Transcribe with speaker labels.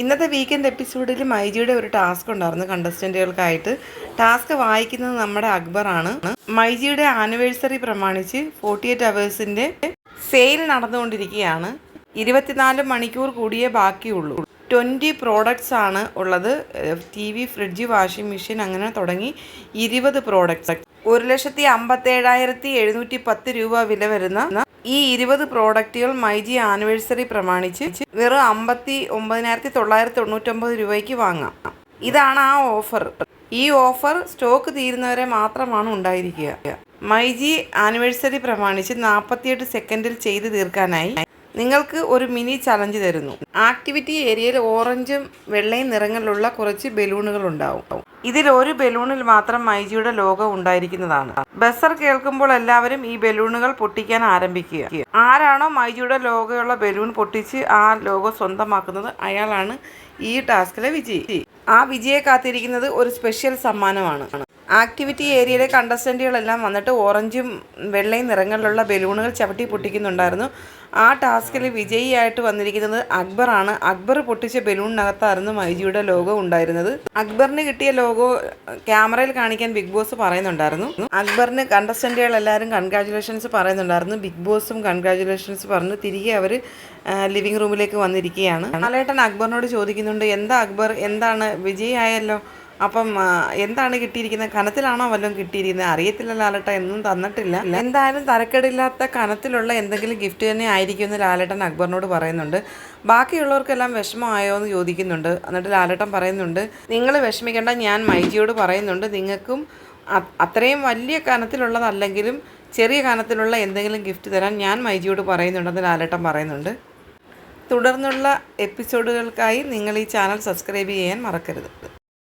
Speaker 1: ഇന്നത്തെ വീക്കെൻഡ് എപ്പിസോഡിൽ മൈജിയുടെ ഒരു ടാസ്ക് ഉണ്ടായിരുന്നു കണ്ടസ്റ്റന്റുകൾക്കായിട്ട് ടാസ്ക് വായിക്കുന്നത് നമ്മുടെ അക്ബറാണ്. മൈജിയുടെ ആനിവേഴ്സറി പ്രമാണിച്ച് ഫോർട്ടി എയ്റ്റ് അവേഴ്സിന്റെ സെയിൽ നടന്നുകൊണ്ടിരിക്കുകയാണ്. ഇരുപത്തിനാല് മണിക്കൂർ കൂടിയേ ബാക്കിയുള്ളൂ. ട്വന്റി പ്രോഡക്റ്റ്സ് ആണ് ഉള്ളത്. T V fridge washing machine അങ്ങനെ തുടങ്ങി ഇരുപത് പ്രോഡക്റ്റ്സ് ഒരു ലക്ഷത്തി അമ്പത്തേഴായിരത്തി എഴുന്നൂറ്റി പത്ത് രൂപ വില വരുന്ന ഈ ഇരുപത് പ്രോഡക്റ്റുകൾ മൈജി ആനിവേഴ്സറി പ്രമാണിച്ച് വെറും അമ്പത്തി ഒമ്പതിനായിരത്തി തൊള്ളായിരത്തി തൊണ്ണൂറ്റൊമ്പത് രൂപയ്ക്ക് വാങ്ങാം. ഇതാണ് ആ ഓഫർ. ഈ ഓഫർ സ്റ്റോക്ക് തീരുന്നവരെ മാത്രമാണ് ഉണ്ടായിരിക്കുക. മൈജി ആനിവേഴ്സറി പ്രമാണിച്ച് നാൽപ്പത്തിയെട്ട് സെക്കൻഡിൽ ചെയ്ത് തീർക്കാനായി നിങ്ങൾക്ക് ഒരു മിനി ചലഞ്ച് തരുന്നു. ആക്ടിവിറ്റി ഏരിയയിൽ ഓറഞ്ചും വെള്ളയും നിറങ്ങളിലുള്ള കുറച്ച് ബലൂണുകൾ ഉണ്ടാവും. ഇതിൽ ഒരു ബലൂണിൽ മാത്രം മൈജിയുടെ ലോഗോ ഉണ്ടായിരിക്കുന്നതാണ്. ബസർ കേൾക്കുമ്പോൾ എല്ലാവരും ഈ ബലൂണുകൾ പൊട്ടിക്കാൻ ആരംഭിക്കുക. ആരാണോ മൈജിയുടെ ലോഗോയുള്ള ബലൂൺ പൊട്ടിച്ച് ആ ലോഗോ സ്വന്തമാക്കുന്നത് അയാളാണ് ഈ ടാസ്കിലെ വിജയി. ആ വിജയെ കാത്തിരിക്കുന്നത് ഒരു സ്പെഷ്യൽ സമ്മാനമാണ്. ആക്ടിവിറ്റി ഏരിയയിലെ കണ്ടസ്റ്റന്റുകളെല്ലാം വന്നിട്ട് ഓറഞ്ചും വെള്ളയും നിറങ്ങളിലുള്ള ബലൂണുകൾ ചവിട്ടി പൊട്ടിക്കുന്നുണ്ടായിരുന്നു. ആ ടാസ്കിൽ വിജയിയായിട്ട് വന്നിരിക്കുന്നത് അക്ബറാണ് അക്ബർ പൊട്ടിച്ച ബലൂണിനകത്തായിരുന്നു മൈജിയുടെ ലോഗോ ഉണ്ടായിരുന്നത്. അക്ബറിന് കിട്ടിയ ലോഗോ ക്യാമറയിൽ കാണിക്കാൻ ബിഗ് ബോസ് പറയുന്നുണ്ടായിരുന്നു. അക്ബറിന് കണ്ടസ്റ്റന്റുകളെല്ലാവരും കൺഗ്രാജുലേഷൻസ് പറയുന്നുണ്ടായിരുന്നു. ബിഗ് ബോസും കൺഗ്രാജുലേഷൻസ് പറഞ്ഞ് തിരികെ അവർ ലിവിങ് റൂമിലേക്ക് വന്നിരിക്കുകയാണ്. ലാലേട്ടൻ അക്ബറിനോട് ചോദിക്കുന്നുണ്ട് എന്താ അക്ബർ? എന്താണ്? വിജയിയായല്ലോ. അപ്പം എന്താണ് കിട്ടിയിരിക്കുന്നത്? കനത്തിലാണോ വല്ലതും കിട്ടിയിരിക്കുന്നത്? അറിയത്തില്ല ലാലേട്ട എന്നും തന്നിട്ടില്ല. എന്തായാലും തരക്കേടില്ലാത്ത കനത്തിലുള്ള എന്തെങ്കിലും ഗിഫ്റ്റ് തന്നെ ആയിരിക്കും എന്ന് ലാലട്ടൻ അക്ബറിനോട് പറയുന്നുണ്ട്. ബാക്കിയുള്ളവർക്കെല്ലാം വിഷമമായോ എന്ന് ചോദിക്കുന്നുണ്ട്. എന്നിട്ട് ലാലട്ടൻ പറയുന്നുണ്ട് നിങ്ങൾ വിഷമിക്കേണ്ട ഞാൻ മൈജിയോട് പറയുന്നുണ്ട്. നിങ്ങൾക്കും അത്രയും വലിയ കനത്തിലുള്ളതല്ലെങ്കിലും ചെറിയ കനത്തിലുള്ള എന്തെങ്കിലും ഗിഫ്റ്റ് തരാൻ ഞാൻ മൈജിയോട് പറയുന്നുണ്ടെന്ന് ലാലേട്ടൻ പറയുന്നുണ്ട്. തുടർന്നുള്ള എപ്പിസോഡുകൾക്കായി നിങ്ങൾ ഈ ചാനൽ സബ്സ്ക്രൈബ് ചെയ്യാൻ മറക്കരുത്.